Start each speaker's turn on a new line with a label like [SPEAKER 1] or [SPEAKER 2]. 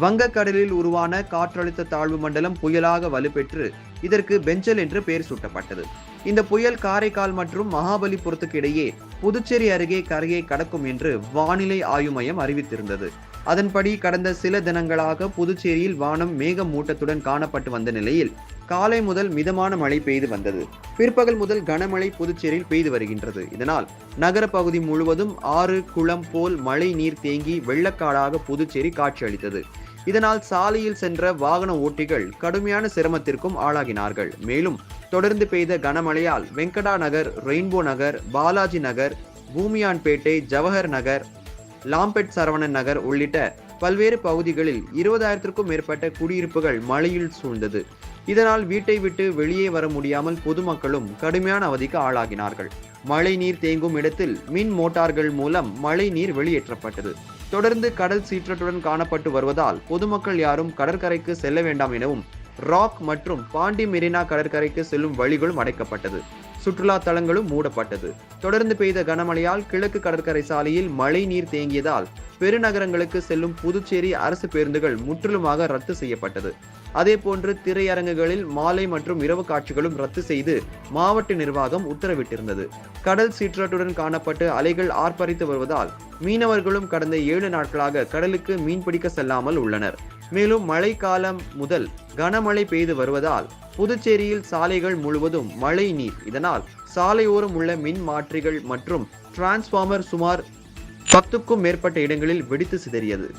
[SPEAKER 1] வங்கக்கடலில் உருவான காற்றழுத்த தாழ்வு மண்டலம் புயலாக வலுப்பெற்று இதற்கு பெஞ்சல் என்று பெயர் சூட்டப்பட்டது. இந்த புயல் காரைக்கால் மற்றும் மகாபலிபுரத்துக்கு இடையே புதுச்சேரி அருகே கரையை கடக்கும் என்று வானிலை ஆய்வு மையம் அறிவித்திருந்தது. அதன்படி கடந்த சில தினங்களாக புதுச்சேரியில் வானம் மேகமூட்டத்துடன் காணப்பட்டு வந்த நிலையில் காலை முதல் மிதமான மழை பெய்து வந்தது. பிற்பகல் முதல் கனமழை புதுச்சேரியில் பெய்து வருகின்றது. இதனால் நகர பகுதி முழுவதும் ஆறு குளம் போல் மழை நீர் தேங்கி வெள்ளக்காடாக புதுச்சேரி காட்சியளித்தது. இதனால் சாலையில் சென்ற வாகன ஓட்டிகள் கடுமையான சிரமத்திற்கும் ஆளாகினார்கள். மேலும் தொடர்ந்து பெய்த கனமழையால் வெங்கடா நகர் ரெயின்போ நகர் பாலாஜி நகர் பூமியான்பேட்டை ஜவஹர் நகர் லாம்பெட் சரவணன் நகர் உள்ளிட்ட பல்வேறு பகுதிகளில் இருபதாயிரத்திற்கும் மேற்பட்ட குடியிருப்புகள் மழையில் சூழ்ந்தது. இதனால் வீட்டை விட்டு வெளியே வர முடியாமல் பொதுமக்களும் கடுமையான அவதிக்கு ஆளாகினார்கள். மழை நீர் தேங்கும் இடத்தில் மின் மோட்டார்கள் மூலம் மழை நீர் வெளியேற்றப்பட்டது. தொடர்ந்து கடல் சீற்றத்துடன் காணப்பட்டு வருவதால் பொதுமக்கள் யாரும் கடற்கரைக்கு செல்ல வேண்டாம் எனவும் ராக் மற்றும் பாண்டி மெரினா கடற்கரைக்கு செல்லும் வழிகளும் அடைக்கப்பட்டது. சுற்றுலா தலங்களும் மூடப்பட்டது. தொடர்ந்து பெய்த கனமழையால் கிழக்கு கடற்கரை சாலையில் மழை நீர் தேங்கியதால் பெருநகரங்களுக்கு செல்லும் புதுச்சேரி அரசு பேருந்துகள் முற்றிலுமாக ரத்து செய்யப்பட்டது. அதேபோன்று திரையரங்குகளில் மாலை மற்றும் இரவு காட்சிகளும் ரத்து செய்து மாவட்ட நிர்வாகம் உத்தரவிட்டிருந்தது. கடல் சீற்றத்துடன் காணப்பட்டு அலைகள் ஆர்ப்பரித்து வருவதால் மீனவர்களும் கடந்த ஏழு நாட்களாக கடலுக்கு மீன்பிடிக்க செல்லாமல் உள்ளனர். மேலும் மழைக்காலம் முதல் கனமழை பெய்து வருவதால் புதுச்சேரியில் சாலைகள் முழுவதும் மழை நீர். இதனால் சாலையோரம் உள்ள மின் மாற்றிகள் மற்றும் டிரான்ஸ்பார்மர் சுமார் பத்துக்கும் மேற்பட்ட இடங்களில் வெடித்து சிதறியது.